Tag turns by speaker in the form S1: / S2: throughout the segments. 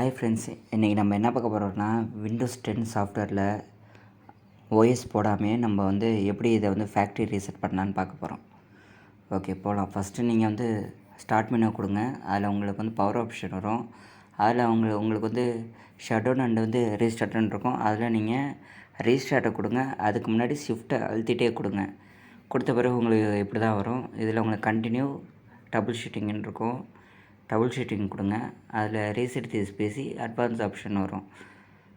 S1: Hi friends இன்றைக்கி நம்ம என்ன பார்க்க போகிறோம்னா விண்டோஸ் டென் சாஃப்ட்வேரில் ஓஎஸ் போடாமே நம்ம வந்து எப்படி இதை வந்து ஃபேக்ட்ரி ரீசெட் பண்ணலான்னு பார்க்க போகிறோம் ஓகே போகலாம் ஃபஸ்ட்டு நீங்கள் வந்து ஸ்டார்ட் மெனு கொடுங்க. அதில் உங்களுக்கு வந்து பவர் ஆப்ஷன் வரும். அதில் அவங்க உங்களுக்கு வந்து ஷட்டவுன் அண்ட் வந்து ரீஸ்டார்ட்னு இருக்கும். அதில் நீங்கள் ரீஸ்டார்ட்டை கொடுங்க. அதுக்கு முன்னாடி ஷிஃப்ட்டை அழுத்திட்டே கொடுங்க. கொடுத்த பிறகு உங்களுக்கு இப்படி தான் வரும். இதில் உங்களுக்கு கண்டினியூ டபுள் ஷூட்டிங்னு இருக்கும். டபுள் ஷீட்டிங் கொடுங்க. அதில் reset this PC advance option வரும்.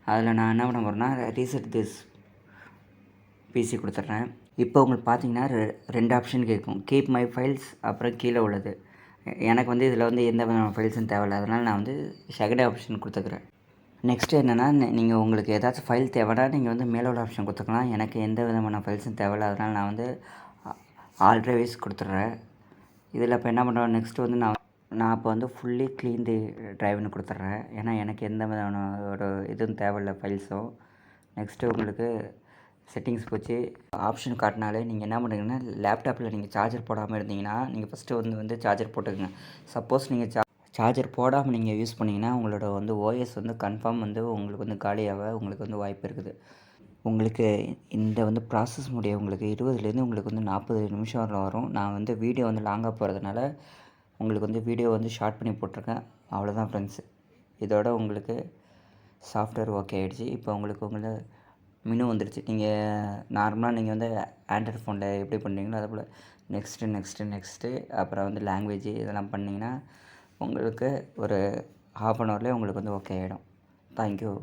S1: அதில் நான் என்ன பண்ண போகிறேன்னா ரீசெட் திஸ் பிசி கொடுத்துட்றேன். இப்போ உங்களுக்கு பார்த்தீங்கன்னா ரெ- ரெண்டு ஆப்ஷன் கேட்கும். கீப் மை ஃபைல்ஸ் அப்புறம் கீழே உள்ளது. எனக்கு வந்து இதில் வந்து எந்த விதமான ஃபைல்ஸும் தேவையில்லை. அதனால் நான் வந்து செகண்ட் ஆப்ஷன் கொடுத்துக்கிறேன். நெக்ஸ்ட்டு என்னென்னா நீங்கள் உங்களுக்கு ஏதாச்சும் ஃபைல் தேவைன்னா நீங்கள் வந்து மேலே உள்ள ஆப்ஷன் கொடுத்துக்கலாம். எனக்கு எந்த விதமான ஃபைல்ஸும் தேவையில்லை. அதனால் நான் வந்து ஆல்ட்ரேவைஸ் கொடுத்துட்றேன். இதில் இப்போ என்ன பண்ணுறோம் நெக்ஸ்ட்டு வந்து நான் நான் இப்போ வந்து ஃபுல்லி க்ளீன் தி ட்ரைவ்னு கொடுத்துட்றேன். ஏன்னா எனக்கு எந்த விதமான ஒரு இதுவும் தேவையில்ல ஃபைல்ஸும் நெக்ஸ்ட்டு உங்களுக்கு செட்டிங்ஸ் போச்சு. ஆப்ஷன் காட்டினாலே நீங்கள் என்ன பண்ணுறீங்கன்னா லேப்டாப்பில் நீங்கள் சார்ஜர் போடாமல் இருந்தீங்கன்னா நீங்கள் ஃபஸ்ட்டு வந்து வந்து சார்ஜர் போட்டுக்கங்க. சப்போஸ் நீங்கள் சா சார்ஜர் போடாமல் நீங்கள் யூஸ் பண்ணிங்கன்னா உங்களோட வந்து ஓஎஸ் வந்து கன்ஃபார்ம் வந்து உங்களுக்கு வந்து காலியாக உங்களுக்கு வந்து வாய்ப்பு இருக்குது. உங்களுக்கு இந்த வந்து ப்ராசஸ் முடிய உங்களுக்கு இருபதுலேருந்து உங்களுக்கு வந்து நாற்பது நிமிஷம் வரல வரும். நான் வந்து வீடியோ வந்து லாங்காக போகிறதுனால உங்களுக்கு வந்து வீடியோ வந்து ஷார்ட் பண்ணி போட்டிருக்கேன். அவ்வளோதான் ஃப்ரெண்ட்ஸ் இதோட உங்களுக்கு சாஃப்ட்வேர் ஓகே ஆகிடுச்சு இப்போ உங்களுக்கு உங்களை மெனு வந்துடுச்சு நீங்கள் நார்மலாக நீங்கள் வந்து ஆண்ட்ராய்ட் ஃபோனில் எப்படி பண்ணுறீங்களோ அதே போல் நெக்ஸ்ட்டு நெக்ஸ்ட்டு நெக்ஸ்ட்டு அப்புறம் வந்து லாங்குவேஜ் இதெல்லாம் பண்ணிங்கன்னா உங்களுக்கு ஒரு ஹாஃப் அன் ஹவர்லேயே உங்களுக்கு வந்து ஓகே ஆகிடும் தேங்க்யூ